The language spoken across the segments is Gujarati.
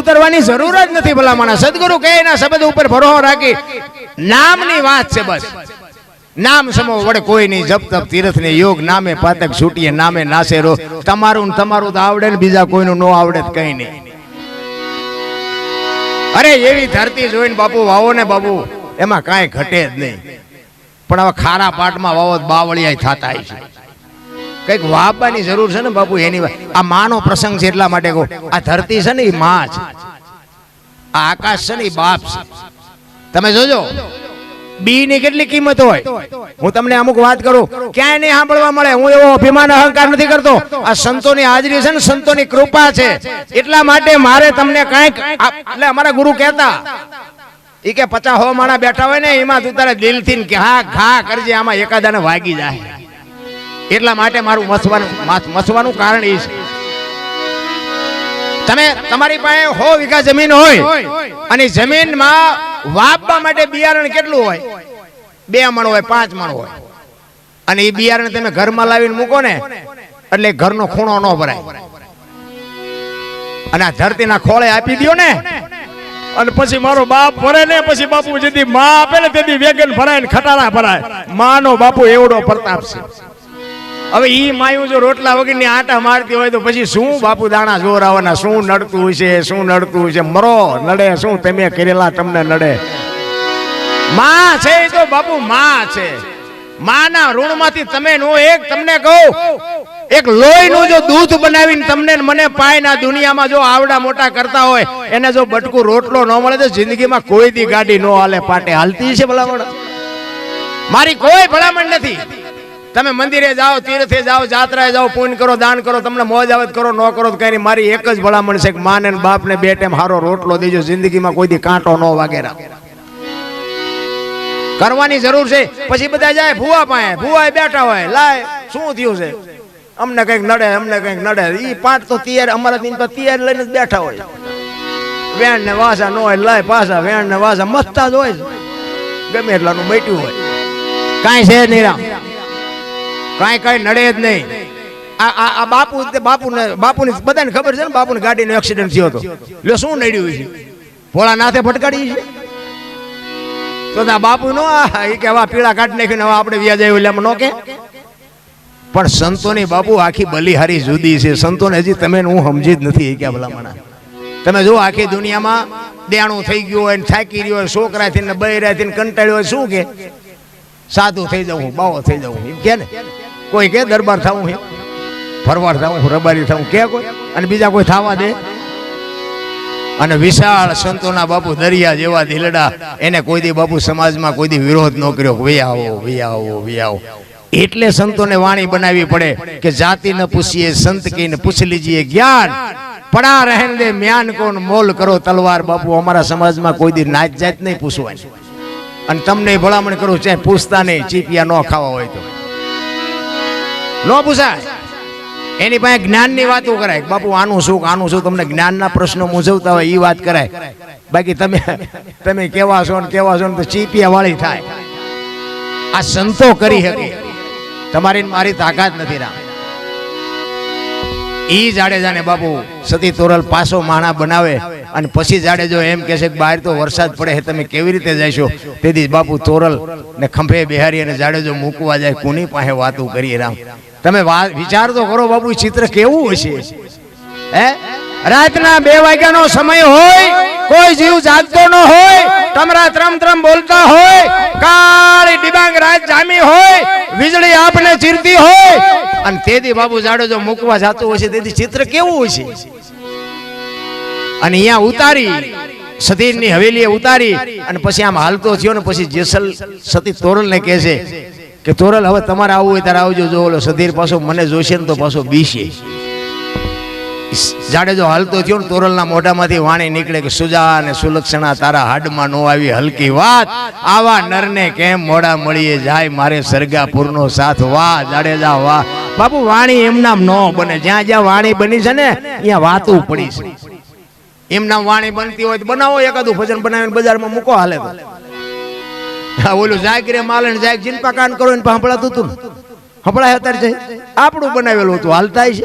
ઉતરવાની જરૂર જ નથી ભલામણા. સદગુરુ કે એના શબ્દ ઉપર ભરોસો રાખી. નામની વાત છે બસ. નામ સમો વડે કોઈ જપ તપ તીર્થ ને યોગ નામે પાતક છૂટીએ, નામે નાસે રો. તમારું તમારું તો આવડે ને બીજા કોઈનું ન આવડે કઈ નહીં. અરે એવી ધરતી જોઈને બાપુ વાવો ને બાપુ, એમાં કાંઈ ઘટે જ નહીં. પણ હવે ખારા પાટમાં વાવો બાવળિયા થતા છે. કંઈક વાપવાની જરૂર છે ને બાપુ, એની. આ માનો પ્રસંગ છે એટલા માટે કહું. આ ધરતી છે ને એ માં છે. આ આકાશ છે ને એ બાપ છે. તમે જોજો, બી ની કેટલી કિંમત હોય? હું તમને અમુક વાત કરું, ક્યાંય નહીં સાંભળવા મળે. હું એવો અભિમાન અહંકાર નથી કરતો. આ સંતોની હાજરી છે ને, સંતોની કૃપા છે. એટલા માટે મારે તમને કાંઈક એટલે અમારા ગુરુ કહેતા એ કે પચાસ હો માણા બેઠા હોય ને, એમાં તું તારે દિલથી કે હા, ઘા કરજે, આમાં એકાદાને વાગી જાય. એટલા માટે મારું મસવાનું મસવાનું કારણ એ છે. તમે તમારી પાસે હો વીઘા જમીન હોય અને જમીનમાં વાપવા માટે બિયારણ કેટલું હોય? બે મણ હોય, પાંચ મણ હોય. અને એ બિયારણ તમે ઘરમાં લાવીને મૂકો ને, એટલે ઘરનો ખૂણો ન ભરાય. અને આ ધરતીના ખોળે આપી દ્યો ને. અને પછી મારો બાપ ભરે ને, પછી બાપુ જેથી માં આપે ને, તેથી વેગન ભરાય ને, ખટારા ભરાય. માનો બાપુ એવડો પ્રતાપ છે. હવે ઈ માયું જો રોટલા વગરની આટા મારતી હોય તો પછી શું બાપુ દાણા જોર આવવાના શું નડતું છે શું નડતું છે મરો, નડે. શું તમે કરેલા તમને નડે? માં છે એ તો બાપુ, માં છે. માના ઋણમાંથી તમે નો એક, તમને કહું, એક લોહીનું જો દૂધ બનાવીને તમને મને મને પાયના દુનિયામાં જો આવડા મોટા કરતા હોય, એને જો બટકું રોટલો ન મળે તો જિંદગીમાં કોઈ દી ગાડી નો હાલે, પાટે હાલતી છે ભલામણ? મારી કોઈ ભલામણ નથી. તમે મંદિરે જાઓ, તીર્થે જાઓ, જાત્રાએ જાઓ, પૂન કરો, દાન કરો, તમને મોજ આવે કરો, ન કરો તો કઈ મારી એક જ ભલામણ છે કે માને બાપને બે ટાઈમ હારો રોટલો દેજો, જિંદગીમાં કોઈ દી કાંટો ન વાગેરા કરવાની જરૂર છે. પછી બધા જાય, ભૂવા પાસે ભૂવા બેઠા હોય, લાય, શું થયું છે? અમને કંઈક નડે, અમને કંઈક નડે. એ પાંચ તો તૈયાર, અમારા દિન તો તૈયાર લઈને જ બેઠા હોય. વેણ ને વાસા ન હોય, લાય પાછા, વેણ ને વાસા, મસ્તા જ હોય ગમે એટલાનું બેઠ્યું હોય. કાંઈ છે નહીં રામ. કાંઈ કાંઈ નડે જ નહીં. આ આ બાપુ બાપુને બાપુની બધાને ખબર છે ને, બાપુને ગાડીનો એક્સિડન્ટ થયો હતો. એટલે શું નડ્યું છે? ભોળાનાથે ફટકાડી છે. તો ના બાપુ નો એ કે હવે પીળા કાઢી નાખ્યું હવે આપણે વ્યાજ આવ્યું એટલે નો કે. પણ સંતોની બાપુ આખી બલિહારી જુદી છે. સંતોને હજી તમે હું સમજી જ નથી કે ભલામણા. તમે જો આખી દુનિયામાં દેણું થઈ ગયું હોય થાકી રહ્યો હોય છોકરાથી ને બૈરાથી ને કંટાળ્યો હોય, શું કે? સાધુ થઈ હું, બાવો થઈ જાઉં એમ કે ને? કોઈ કે દરબાર થવું છે ફરવાર થવું રબારી થવું કે કોઈ? અને બીજા કોઈ થવા દે? અને વિશાળ સંતોના બાપુ દરિયા જેવા દિલડા એને કોઈ દી બાપુ સમાજમાં કોઈ દી વિરોધ ન કર્યો કે વી આવો વી આવો વી આવો. એટલે સંતોને વાણી બનાવી પડે કે જાતિ ન પૂછીએ, સંત કહીને પૂછ લીજીએ જ્ઞાન. પડા રહેન દે, મ્યાન કોણ મોલ કરો તલવાર બાપુ, અમારા સમાજમાં કોઈ દી નાચ જાત નહીં પૂછવાની અને તમને ભલામણ કરું, ચાહે પૂછતા નહીં, ચીપિયા ન ખાવા હોય તો. ન પૂછાય. એની પાસે જ્ઞાનની વાતો કરાય. બાપુ, આનું શું આનું શું? તમને જ્ઞાનના પ્રશ્નો મૂંઝવતા હોય એ વાત કરાય. બાકી તમે તમે કેવા છો ને કેવા છો ને તો ચીપિયા વાળી થાય. આ સંતો કરી શકે તમારી મારી તાકાત નથી રામ. ઈ જાડેજાને બાપુ, સતી તોરલ પાસો માણા બનાવે અને પછી જાડેજો એમ કહે છે કે બહાર તો વરસાદ પડે છે તમે કેવી રીતે જશો? તેથી બાપુ તોરલ ને ખંભે બિહારી અને જાડેજો મૂકવા જાય, કોની પાસે વાતો કરીએ રામ? તમે વિચાર તો કરો બાપુ ચિત્ર કેવું હશે? હે? રાતના બે વાગ્યાનો સમય હોય કોઈ જીવ જાગતો ન હોય તમરા ત્રમ ત્રમ બોલતા હોય કાળી ડિબાંગ રાત જામી હોય વીજળી આપને ચીરતી હોય. અને તેથી બાબુ જાડો જો મૂકવા જાતો હોય છે તેથી ચિત્ર કેવું હોય છે અને અહીંયા ઉતારી સતીની હવેલીએ ઉતારી અને પછી આમ હાલતો થયો ને પછી જેસલ સતી તોરલને કહે છે કે તોરલ હવે તમારે આવવું હોય ત્યારે આવજો, જો ઓલો સધીર પાછો મને જોશે ને તો પાછો બીશે. જાડેજો હાલતો થયો ને તોરલના મોઢામાંથી વાણી નીકળે કે સુજા અને સુલક્ષણા તારા હાડમાં નો આવી હલકી વાત. આવા નરને કેમ મોડા મળીએ જાય મારે સરગાપુરનો સાથ? વાહ જાડેજા વાહ. બાપુ, વાણી એમના નો બને. જ્યાં જ્યાં વાણી બની છે ને, ત્યાં વાતું પડી છે. એમના વાણી બનતી હોય તો બનાવો એકાદું ભજન બનાવીને બજારમાં મૂકો હાલે તો. હા ઓલું જાગીરે માલે ને જાગ જીન કાન કરો ને સાંભળાતું હતું સંભળાય અત્યારે છે. આપણું બનાવેલું હતું હાલતા છે.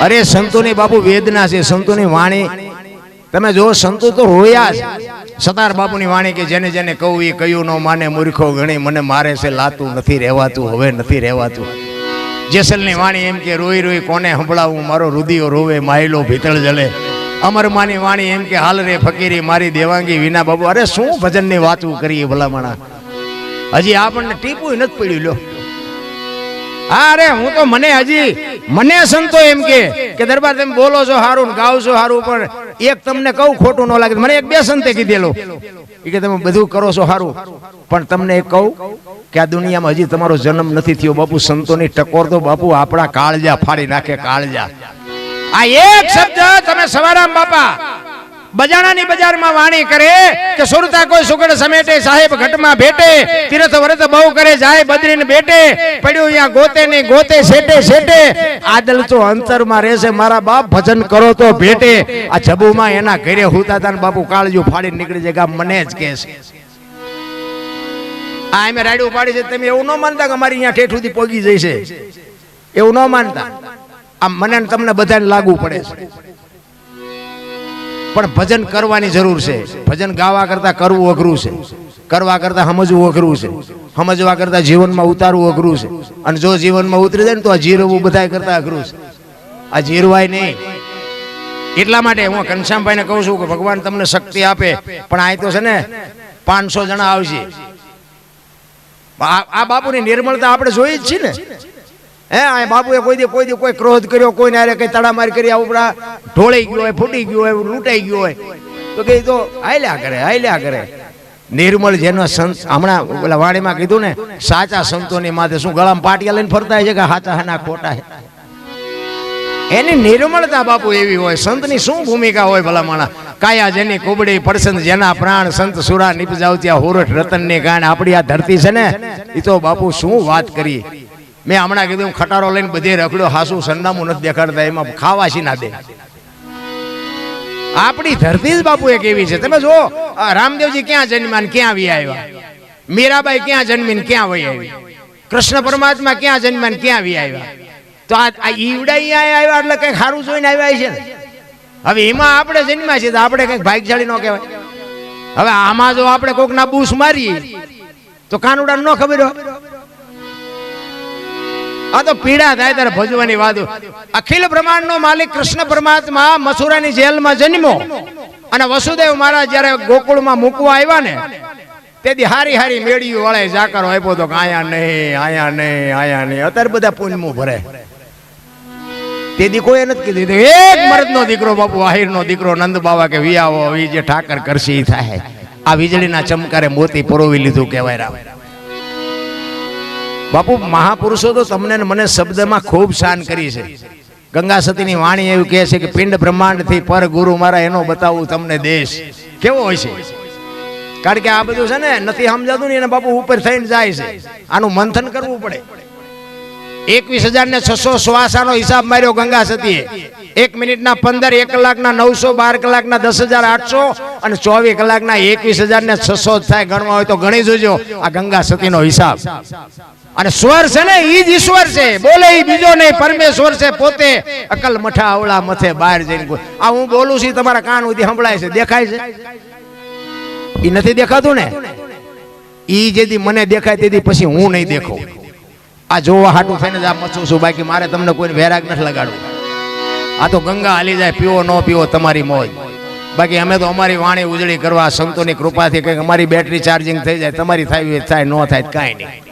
અરે, સંતોની બાપુ વેદના છે, સંતોની વાણી. તમે જો સંતો તો રોયા છે સતાર બાપુની વાણી કે જેને જેને કહું એ કયું ન માને મૂર્ખો ગણી, મને મારે છે, લાતું નથી રહેવાતું, હવે નથી રહેવાતું. જેસલની વાણી એમ કે, રોઈ રોઈ કોને સંભળાવું? મારો રુદિયો રોવે, માયલો ભીતળ જલે. અમરમાની વાણી એમ કે હાલ રે ફકીરી, મારી દેવાંગી વિના બાબુ અરે શું ભજનની વાતું કરીએ ભલામણા? હજી આપણને ટીપું નથી પડ્યું, લ્યો. અરે હું તો મને હજી, મને સંતો એમ કે કે દરબાર તમે બોલો છો સારું ગાવ છો સારું પણ એક તમને કહું ખોટું ન લાગે. મને એક બે સંતે કીધેલો. એ કે તમે બધું કરો છો સારું પણ તમને એક કહું કે આ દુનિયામાં હજી તમારો જન્મ નથી થયો. બાપુ, સંતોની ટકોર તો બાપુ આપણા કાળજા ફાડી નાખે, કાળજા. આ એક શબ્દ તમે સવારામ બાપા બજાણાની બજારમાં વાણી કરે કે સુરતા કોઈ સુગડ સમેટે, સાહેબ ઘટમાં ભેટે, તીર્થ વ્રત બહુ કરે, જાય બદ્રીને બેટે, પડ્યું અહીંયા ગોતે ને ગોતે સેટે સેટે આદલ તો અંતરમાં રહેશે મારા બાપ ભજન કરો તો ભેટે. આ જબુમાં એના ઘરે હુતા હતા બાપુ કાળજુ ફાડી નીકળી જાય મને જ કે આ અમે રાડ્યું પાડી છે, તમે એવું ન માનતા કે અમારી અહીંયા ઠેઠ સુધી પોગી જઈશે એવું ન માનતા? આ મને તમને બધાને લાગુ પડે છે. પણ ભજન કરવાની જરૂર છે. ભજન ગાવા કરતા કરવું અઘરું છે. કરવા કરતા સમજવું અઘરું છે. સમજવા કરતા જીવનમાં ઉતારવું અઘરું છે. અને જો જીવનમાં ઉતરી જાય ને તો આ જીરવું બધા કરતા અઘરું છે. આ જીરવાય નહીં. એટલા માટે હું ઘનશ્યામભાઈને કહું છું કે ભગવાન તમને શક્તિ આપે. પણ આ તો છે ને પાંચસો જણા આવશે. આ બાપુની નિર્મળતા આપણે જોઈ જ છીએ ને. હે, આ બાપુએ કોઈ દી કોઈ દી કોઈ ક્રોધ કર્યો, કોઈને હારે કઈ તડામાર કરી, આ ઉપરા ઢોળાઈ ગયો હોય, ફૂટી ગયો હોય, લૂંટાઈ ગયો હોય. તો કે તો હાલ્યા કરે હાલ્યા કરે. નિર્મળ જેનો સંત હમણાં પેલા વાણીમાં કીધું ને, સાચા સંતોની માથે શું ગળામાં પાટિયા લઈને ફરતા છે કે હાચા હાના ખોટા છે? એની નિર્મળતા બાપુ એવી હોય, સંતની શું ભૂમિકા હોય ભલા માણા કાયા જેની કુબડી પડસંત, જેના પ્રાણ સંત સુરા નિપજાવતી ત્યાં હોરઠ રતનની ગાણ આપણી આ ધરતી છે ને એ તો બાપુ શું વાત કરી? મેં હમણાં કીધું, ખટારો લઈને બધે રખડ્યો, હાસુ સરનામું નથી દેખાડતા, એમાં ખાવાશી ના દે. આપણી ધરતી જ બાપુ એક એવી છે. તમે જો રામદેવજી ક્યાં જન્મ્યા ને ક્યાં વી આવ્યા? મીરાબાઈ ક્યાં જન્મીને ક્યાં વહી આવી? કૃષ્ણ પરમાત્મા ક્યાં જન્મ્યા ક્યાં વી આવ્યા? તો આ ઈવડા અહીંયા આવ્યા એટલે કંઈક સારું જોઈને આવ્યા છે હવે એમાં આપણે જન્મ્યા છીએ તો આપણે કંઈક ભાગશાળી ન કહેવાય. હવે આમાં જો આપણે કોકના બૂસ મારીએ, તો કાનુડા ન ખબર હોય? આ તો પીડા થાય ત્યારે ભજવાની વાત. અખિલ બ્રહ્માંડનો માલિક કૃષ્ણ પરમાત્મા મથુરાની જેલમાં જન્મ્યો. અને વસુદેવ મહારાજ જ્યારે ગોકુળમાં મૂકવા આવ્યા ને, તેથી હારી હારી મેળીઓ વાળા જાકરો આપ્યો તો આયા નહીં આયા નહીં આયા નહીં. અત્યારે બધા પુણ્યમું ભરે. તેથી કોઈ નથી કીધું. એક મર્દનો દીકરો બાપુ, આહિરનો દીકરો, નંદ બાવા કે વિયાવો વી જે ઠાકર કરશે થાય. આ વીજળીના ચમકારે મોતી પરોવી લીધું કહેવાય રામ. બાપુ, મહાપુરુષો તો તમને મને શબ્દમાં ખૂબ શાન કરી છે. ગંગા સતીની વાણી એવું કહે છે કે, પિંડ બ્રહ્માંડથી પર ગુરુ મારા એનો બતાવું તમને દેશ. કેવો હોય છે? કારણ કે આ બધું છે ને, નથી સમજાતું ને, એને બાપુ ઉપર થઈને જાય છે. આનું મંથન કરવું પડે. એકવીસ હજાર ને છસો શ્વાસાનો હિસાબ માર્યો ગંગા સતીએ. એક મિનિટના પંદર, એક કલાકના નવસો, બાર કલાકના દસ હજાર આઠસો અને ચોવીસ કલાકના એકવીસ હજાર ને છસો થાય ગણવા હોય તો ગણી જોજો આ ગંગા સતીનો હિસાબ. અને સ્વર છે ને, ઈ જ ઈશ્વર છે. બોલે ઈ બીજો નહીં, પરમેશ્વર છે પોતે. અકલ મઠા અવળા મથે બહાર જઈને આ હું બોલું છું તમારા કાન સુધી સંભળાય છે. દેખાય છે? ઈ નથી દેખાતું ને? ઈ જેથી મને દેખાય તેથી પછી હું નહીં દેખું. આ જોવા હાટું થઈને જ આ મચું છું. બાકી મારે તમને કોઈ વેરાગ નથી લગાડવું. આ તો ગંગા હાલી જાય, પીવો ન પીવો તમારી મોજ. બાકી અમે તો અમારી વાણી ઉજળી કરવા સંતોની કૃપાથી કંઈક અમારી બેટરી ચાર્જિંગ થઈ જાય, તમારી થાય થાય, ન થાય, કાંઈ નહીં.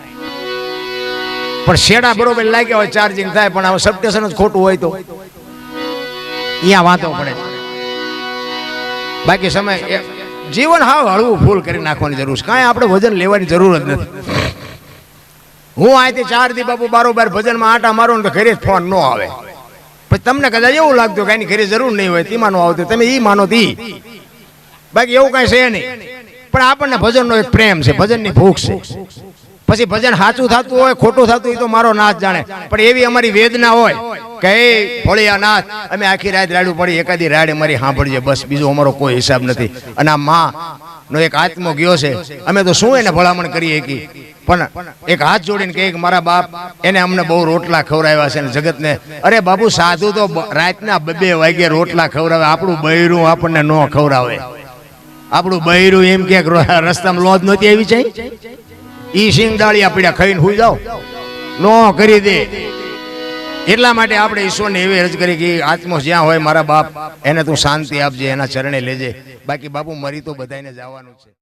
પણ શેડા બરોબર લાગ્યા હોય ચાર્જિંગ થાય, પણ આ સબસ્ટેશન જ ખોટું હોય તો. અહીંયા વાંધો પડે. બાકી સમય જીવન હાવ હળવું ફૂલ કરી નાખવાની જરૂર છે. કાંઈ આપણે વજન લેવાની જરૂર જ નથી. હું અહીંથી ચાર દી બાપુ બારોબાર ભજનમાં આટા મારો ને તો ઘરે ફોન ન આવે. પછી તમને કદાચ એવું લાગતું કે એની ઘરે જરૂર નહીં હોય ન આવતું તમે એ માનો તી. બાકી એવું કાંઈ છે નહીં. પણ આપણને ભજનનો એક પ્રેમ છે, ભજનની ભૂખ છે. પછી ભજન સાચું થતું હોય, ખોટું થતું હોય તો મારો નાથ જાણે. પણ એવી અમારી વેદના હોય કે ભોળિયા નાથ અમે આખી રાત રાડું પડી, એકાદી રાડે મારી સાંભળીએ બસ, બીજો અમારો કોઈ હિસાબ નથી. અને આ માં નો એક આત્મો ગયો છે, અમે તો શું એને ભલામણ કરીએ કે પણ એક હાથ જોડીને કે, મારા બાપ, એને અમને બહુ રોટલા ખવડાવ્યા છે જગતને. અરે બાપુ, સાધુ તો રાતના બે વાગે રોટલા ખવડાવે, આપણું બૈરું આપણને ન ખવડાવે. આપણું બૈરું એમ કે રસ્તામાં લોજ નહોતી આવી જાય? ઈ સિંગ ડાળિયા પીડ્યા ખાઈને હુઈ જાઓ. નો કરી દે. એટલા માટે આપણે ઈશ્વરને એવી અરજ કરી કે આત્મો જ્યાં હોય મારા બાપ, એને તું શાંતિ આપજે, એના ચરણે લેજે. બાકી બાપુ મરી તો બધાને જવાનું છે.